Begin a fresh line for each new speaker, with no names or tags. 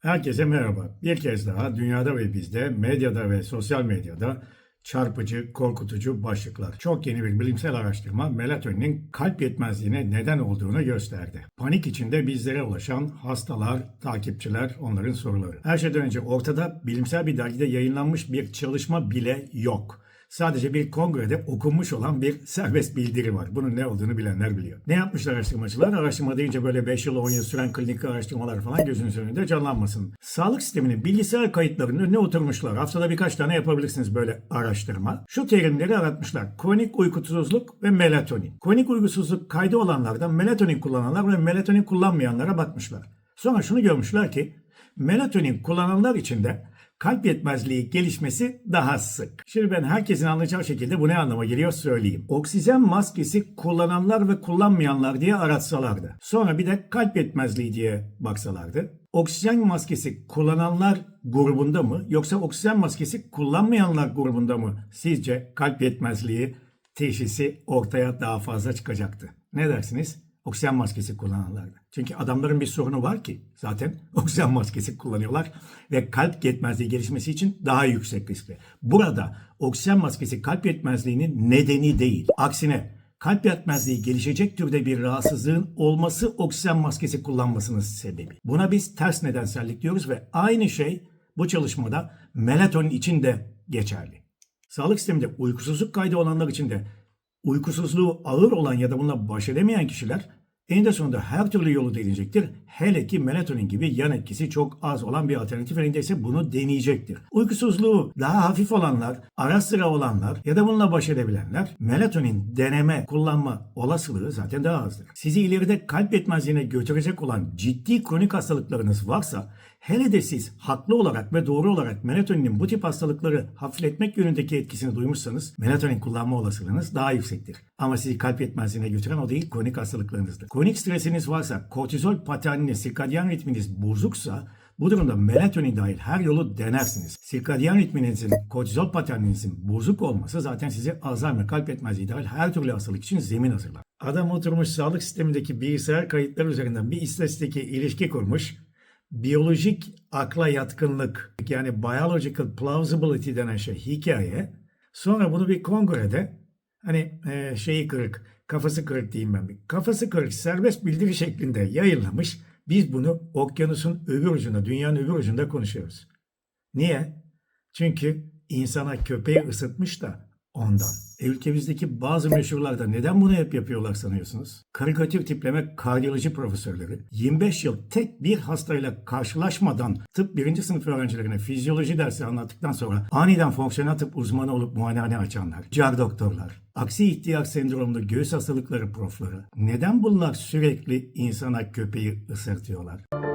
Herkese merhaba. Bir kez daha dünyada ve bizde, medyada ve sosyal medyada çarpıcı, korkutucu başlıklar. Çok yeni bir bilimsel araştırma melatoninin kalp yetmezliğine neden olduğunu gösterdi. Panik içinde bizlere ulaşan hastalar, takipçiler, onların soruları. Her şeyden önce ortada bilimsel bir dergide yayınlanmış bir çalışma bile yok. Sadece bir kongrede okunmuş olan bir serbest bildiri var. Bunun ne olduğunu bilenler biliyor. Ne yapmışlar araştırmacılar? Araştırma deyince böyle 5 yıl 10 yıl süren klinik araştırmalar falan gözünüzün önünde canlanmasın. Sağlık sisteminin bilgisayar kayıtlarının önüne oturmuşlar. Haftada birkaç tane yapabilirsiniz böyle araştırma. Şu terimleri aratmışlar. Kronik uykusuzluk ve melatonin. Kronik uykusuzluk kaydı olanlardan melatonin kullananlar ve melatonin kullanmayanlara bakmışlar. Sonra şunu görmüşler ki melatonin kullananlar için de kalp yetmezliği gelişmesi daha sık. Şimdi ben herkesin anlayacağı şekilde bu ne anlama geliyor söyleyeyim. Oksijen maskesi kullananlar ve kullanmayanlar diye aratsalardı. Sonra bir de kalp yetmezliği diye baksalardı. Oksijen maskesi kullananlar grubunda mı yoksa oksijen maskesi kullanmayanlar grubunda mı sizce kalp yetmezliği teşhisi ortaya daha fazla çıkacaktı? Ne dersiniz? Oksijen maskesi kullananlarda. Çünkü adamların bir sorunu var ki zaten oksijen maskesi kullanıyorlar ve kalp yetmezliği gelişmesi için daha yüksek riskli. Burada oksijen maskesi kalp yetmezliğinin nedeni değil. Aksine kalp yetmezliği gelişecek türde bir rahatsızlığın olması oksijen maskesi kullanmasının sebebi. Buna biz ters nedensellik diyoruz ve aynı şey bu çalışmada melatonin için de geçerli. Sağlık sisteminde uykusuzluk kaydı olanlar için de uykusuzluğu ağır olan ya da bununla baş edemeyen kişiler eninde sonunda her türlü yolu deneyecektir. Hele ki melatonin gibi yan etkisi çok az olan bir alternatif elinde ise bunu deneyecektir. Uykusuzluğu daha hafif olanlar, ara sıra olanlar ya da bununla baş edebilenler melatonin deneme, kullanma olasılığı zaten daha azdır. Sizi ileride kalp yetmezliğine götürecek olan ciddi kronik hastalıklarınız varsa hele de siz haklı olarak ve doğru olarak melatoninin bu tip hastalıkları hafifletmek yönündeki etkisini duymuşsanız melatonin kullanma olasılığınız daha yüksektir. Ama sizi kalp yetmezliğine götüren o değil kronik hastalıklarınızdır. Kronik stresiniz varsa, kortizol paterniniz, sirkadyen ritminiz bozuksa bu durumda melatonin dahil her yolu denersiniz. Sirkadyen ritminizin, kortizol paterninizin bozuk olması zaten size Alzheimer, kalp yetmezliği dahil her türlü hastalık için zemin hazırlar. Adam oturmuş sağlık sistemindeki bilgisayar kayıtları üzerinden bir istatistiki ilişki kurmuş. Biyolojik akla yatkınlık yani biological plausibility denen şey hikaye. Sonra bunu bir kongrede hani e, şeyi kırık, kafası kırık diyeyim ben. Kafası kırık serbest bildiri şeklinde yayınlamış. Biz bunu okyanusun öbür ucunda, dünyanın öbür ucunda konuşuyoruz. Niye? Çünkü insana köpeği ısıtmış da ondan. E, ülkemizdeki bazı meşhurlarda neden bunu hep yapıyorlar sanıyorsunuz? Karikatür tipleme kardiyoloji profesörleri 25 yıl tek bir hastayla karşılaşmadan tıp birinci sınıf öğrencilerine fizyoloji dersi anlattıktan sonra aniden fonksiyonel tıp uzmanı olup muayenehane açanlar, car doktorlar, aksi ihtiyaç sendromlu göğüs hastalıkları profları neden bunlar sürekli insana köpeği ısırtıyorlar?